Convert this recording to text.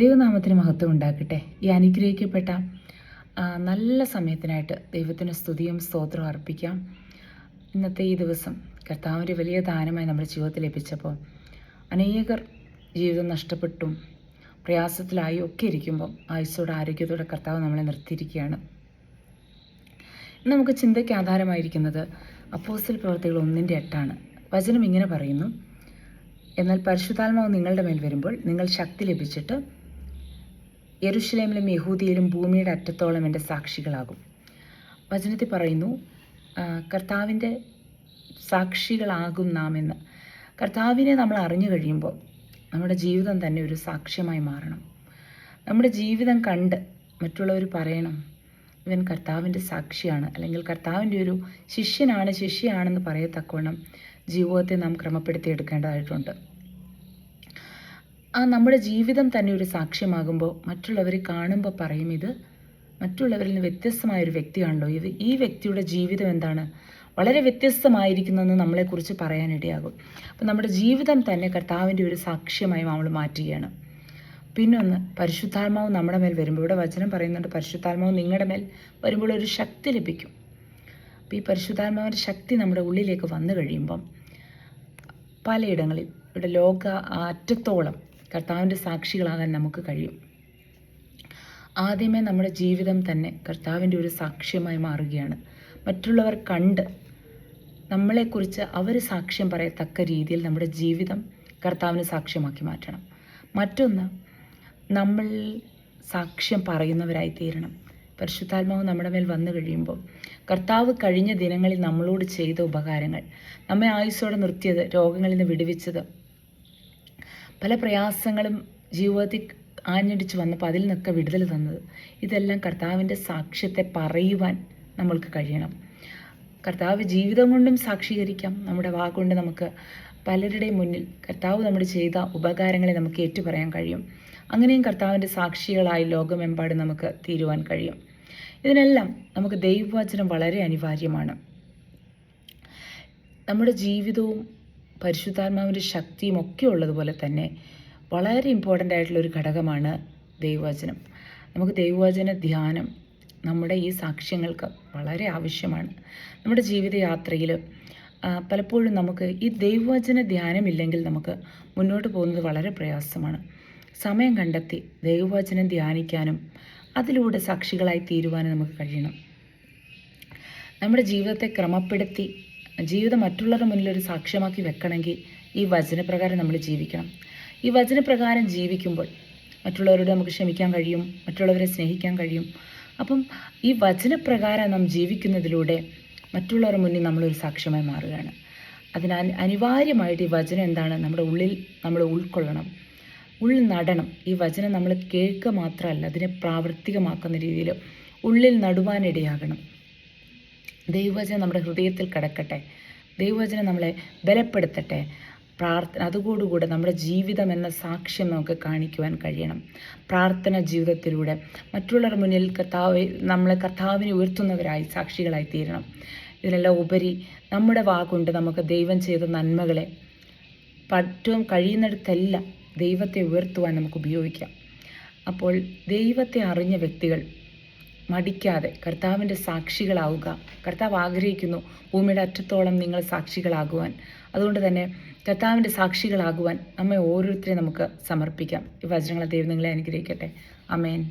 ദൈവനാമത്തിന് മഹത്വം ഉണ്ടാക്കട്ടെ. ഈ അനുഗ്രഹിക്കപ്പെട്ട നല്ല സമയത്തിനായിട്ട് ദൈവത്തിന് സ്തുതിയും സ്തോത്രവും അർപ്പിക്കാം. ഇന്നത്തെ ഈ ദിവസം കർത്താവിന്റെ വലിയ ദാനമായി നമ്മുടെ ജീവിതത്തിൽ ലഭിച്ചപ്പോൾ അനേകർ ജീവിതം നഷ്ടപ്പെട്ടും പ്രയാസത്തിലായി ഒക്കെ ഇരിക്കുമ്പോൾ ആയുസ്സോടെ ആരോഗ്യത്തോടെ കർത്താവ് നമ്മളെ നിർത്തിയിരിക്കുകയാണ്. നമുക്ക് ചിന്തയ്ക്ക് ആധാരമായിരിക്കുന്നത് അപ്പോസിൽ പ്രവർത്തികൾ ഒന്നിന്റെ എട്ടാണ്. വചനം ഇങ്ങനെ പറയുന്നു എന്നാൽ പരിശുദ്ധാത്മാവ് നിങ്ങളുടെ മേൽ വരുമ്പോൾ നിങ്ങൾ ശക്തി ലഭിച്ചിട്ട് യെരുഷലേമിലും യഹൂദിയിലും ഭൂമിയുടെ അറ്റത്തോളം എന്റെ സാക്ഷികളാകും. വചനത്തിൽ പറയുന്നു കർത്താവിന്റെ സാക്ഷികളാകും നാം എന്ന്. കർത്താവിനെ നമ്മൾ അറിഞ്ഞു കഴിയുമ്പോൾ നമ്മുടെ ജീവിതം തന്നെ ഒരു സാക്ഷ്യമായി മാറണം. നമ്മുടെ ജീവിതം കണ്ട് മറ്റുള്ളവർ പറയണം ഇവൻ കർത്താവിന്റെ സാക്ഷിയാണ് അല്ലെങ്കിൽ കർത്താവിന്റെ ഒരു ശിഷ്യനാണ് ശിഷ്യയാണെന്ന് പറയത്തക്കവണ്ണം ജീവിതത്തെ നാം ക്രമപ്പെടുത്തിയെടുക്കേണ്ടതായിട്ടുണ്ട് ആ നമ്മുടെ ജീവിതം തന്നെ ഒരു സാക്ഷ്യമാകുമ്പോൾ മറ്റുള്ളവർ കാണുമ്പോൾ പറയും ഇത് മറ്റുള്ളവരിൽ നിന്ന് വ്യത്യസ്തമായ ഒരു വ്യക്തിയാണല്ലോ. ഇത് ഈ വ്യക്തിയുടെ ജീവിതം എന്താണ്? വളരെ വ്യത്യസ്തമായിരിക്കുന്നെന്ന് നമ്മളെക്കുറിച്ച് പറയാനിടയാകും. അപ്പം നമ്മുടെ ജീവിതം തന്നെ കർത്താവിന്റെ ഒരു സാക്ഷ്യമായി നമ്മൾ മാറ്റുകയാണ്. പിന്നൊന്ന് പരിശുദ്ധാത്മാവ് നമ്മുടെ മേൽ വരുമ്പോൾ ഇവിടെ വചനം പറയുന്നുണ്ട് പരിശുദ്ധാത്മാവ് നിങ്ങളുടെ മേൽ വരുമ്പോൾ ഒരു ശക്തി ലഭിക്കും. അപ്പോൾ ഈ പരിശുദ്ധാത്മാവിന്റെ ശക്തി നമ്മുടെ ഉള്ളിലേക്ക് വന്നു കഴിയുമ്പം പലയിടങ്ങളിൽ ഇവിടെ ലോക അറ്റത്തോളം കർത്താവിന്റെ സാക്ഷികളാകാൻ നമുക്ക് കഴിയും. ആദ്യമേ നമ്മുടെ ജീവിതം തന്നെ കർത്താവിന്റെ ഒരു സാക്ഷ്യമായി മാറുകയാണ്. മറ്റുള്ളവർ കണ്ട് നമ്മളെക്കുറിച്ച് അവർ സാക്ഷ്യം പറയത്തക്ക രീതിയിൽ നമ്മുടെ ജീവിതം കർത്താവിന് സാക്ഷ്യമാക്കി മാറ്റണം. മറ്റൊന്ന് നമ്മൾ സാക്ഷ്യം പറയുന്നവരായി തീരണം. പരിശുദ്ധാത്മാവ് നമ്മുടെ മേൽ വന്നു കഴിയുമ്പോൾ കർത്താവ് കഴിഞ്ഞ ദിനങ്ങളിൽ നമ്മളോട് ചെയ്ത ഉപകാരങ്ങൾ നമ്മെ ആയുസ്സോടെ നിർത്തിയത് രോഗങ്ങളിൽ നിന്ന് വിടുവിച്ചത് പല പ്രയാസങ്ങളും ജീവിതത്തിൽ ആഞ്ഞടിച്ച് വന്നപ്പോൾ അതിൽ നിന്നൊക്കെ വിടുതൽ തന്നത്. ഇതെല്ലാം കർത്താവിന്റെ സാക്ഷ്യത്തെ പറയുവാൻ നമ്മൾക്ക് കഴിയണം. കർത്താവ് ജീവിതം കൊണ്ടും സാക്ഷീകരിക്കാം. നമ്മുടെ വാക്കുകൊണ്ട് നമുക്ക് പലരുടെയും മുന്നിൽ കർത്താവ് നമ്മൾ ചെയ്ത ഉപകാരങ്ങളെ നമുക്ക് ഏറ്റുപറയാൻ കഴിയും. അങ്ങനെയും കർത്താവിന്റെ സാക്ഷികളായി ലോകമെമ്പാടും നമുക്ക് തീരുവാൻ കഴിയും. ഇതിനെല്ലാം നമുക്ക് ദൈവവചനം വളരെ അനിവാര്യമാണ്. നമ്മുടെ ജീവിതവും പരിശുദ്ധാത്മാവിന്റെ ശക്തിയും ഒക്കെ ഉള്ളതുപോലെ തന്നെ വളരെ ഇമ്പോർട്ടന്റ് ആയിട്ടുള്ള ഒരു ഘടകമാണ് ദൈവവചനം. നമുക്ക് ദൈവവചന ധ്യാനം നമ്മുടെ ഈ സാക്ഷ്യങ്ങൾക്ക് വളരെ ആവശ്യമാണ്. നമ്മുടെ ജീവിതയാത്രയിൽ പലപ്പോഴും നമുക്ക് ഈ ദൈവവചന ധ്യാനം ഇല്ലെങ്കിൽ നമുക്ക് മുന്നോട്ട് പോകുന്നത് വളരെ പ്രയാസമാണ്. സമയം കണ്ടെത്തി ദൈവവചനം ധ്യാനിക്കാനും അതിലൂടെ സാക്ഷികളായി തീരുവാനും നമുക്ക് കഴിയണം. നമ്മുടെ ജീവിതത്തെ ക്രമപ്പെടുത്തി ജീവിതം മറ്റുള്ളവരുടെ മുന്നിൽ ഒരു സാക്ഷ്യമാക്കി വെക്കണമെങ്കിൽ ഈ വചനപ്രകാരം നമ്മൾ ജീവിക്കണം. ഈ വചനപ്രകാരം ജീവിക്കുമ്പോൾ മറ്റുള്ളവരോട് നമുക്ക് ക്ഷമിക്കാൻ കഴിയും മറ്റുള്ളവരെ സ്നേഹിക്കാൻ കഴിയും. അപ്പം ഈ വചനപ്രകാരം നാം ജീവിക്കുന്നതിലൂടെ മറ്റുള്ളവരുടെ മുന്നിൽ നമ്മളൊരു സാക്ഷ്യമായി മാറുകയാണ്. അതിനാൽ അനിവാര്യമായിട്ട് ഈ വചനം എന്താണ്? നമ്മുടെ ഉള്ളിൽ നമ്മൾ ഉൾക്കൊള്ളണം. ഉള്ളിൽ നടണം. ഈ വചനം നമ്മൾ കേൾക്കുക മാത്രമല്ല അതിനെ പ്രാവർത്തികമാക്കുന്ന രീതിയിൽ ഉള്ളിൽ നടുവാനിടയാകണം. ദൈവവചനം നമ്മുടെ ഹൃദയത്തിൽ കിടക്കട്ടെ. ദൈവവചനം നമ്മളെ ബലപ്പെടുത്തട്ടെ. പ്രാർത്ഥന അതുകൂടുകൂടെ നമ്മുടെ ജീവിതം എന്ന സാക്ഷ്യം നമുക്ക് കാണിക്കുവാൻ കഴിയണം. പ്രാർത്ഥന ജീവിതത്തിലൂടെ മറ്റുള്ളവർ മുന്നിൽ കർത്താവ് നമ്മളെ കർത്താവിനെ ഉയർത്തുന്നവരായി സാക്ഷികളായി തീരണം. ഇതിനെല്ലാം ഉപരി നമ്മുടെ വാക്കുകൊണ്ട് നമുക്ക് ദൈവം ചെയ്ത നന്മകളെ പറ്റും കഴിയുന്നിടത്തെല്ലാം ദൈവത്തെ ഉയർത്തുവാൻ നമുക്ക് ഉപയോഗിക്കാം. അപ്പോൾ ദൈവത്തെ അറിഞ്ഞ വ്യക്തികൾ മടിക്കാതെ കർത്താവിന്റെ സാക്ഷികളാവുക. കർത്താവ് ആഗ്രഹിക്കുന്നു ഭൂമിയുടെ അറ്റത്തോളം നിങ്ങൾ സാക്ഷികളാകുവാൻ. അതുകൊണ്ട് തന്നെ കർത്താവിന്റെ സാക്ഷികളാകുവാൻ നമ്മെ ഓരോരുത്തരെയും നമുക്ക് സമർപ്പിക്കാം. ഈ വചനങ്ങളെ ദൈവം നിങ്ങളെ അനുഗ്രഹിക്കട്ടെ. അമേൻ